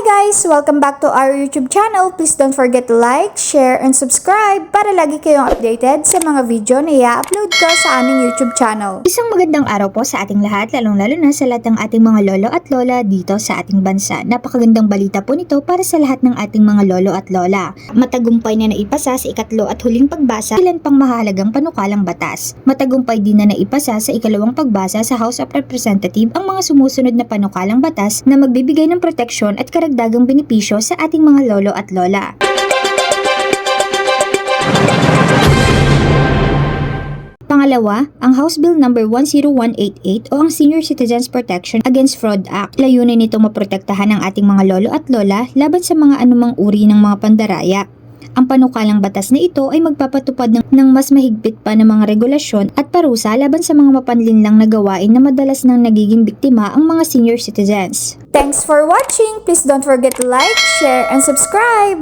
guys! Welcome back to our YouTube channel. Please don't forget to like, share, and subscribe para lagi kayong updated sa mga video na i-upload ko sa aming YouTube channel. Isang magandang araw po sa ating lahat, lalong-lalo na sa lahat ng ating mga lolo at lola dito sa ating bansa. Napakagandang balita po nito para sa lahat ng ating mga lolo at lola. Matagumpay na naipasa sa ikatlo at huling pagbasa ilan pang mahalagang panukalang batas. Matagumpay din na naipasa sa ikalawang pagbasa sa House of Representatives ang mga sumusunod na panukalang batas na magbibigay ng proteksyon at karagdagang benepisyo sa ating mga lolo at lola. Pangalawa, ang House Bill No. 10188 o ang Senior Citizens Protection Against Fraud Act. Layunin nito maprotektahan ang ating mga lolo at lola laban sa mga anumang uri ng mga pandaraya. Ang panukalang batas na ito ay magpapatupad ng, ng mas mahigpit pa ng mga regulasyon at parusa laban sa mga mapanlinlang na gawain na madalas nang nagiging biktima ang mga senior citizens. Thanks for watching! Please don't forget to like, share, and subscribe!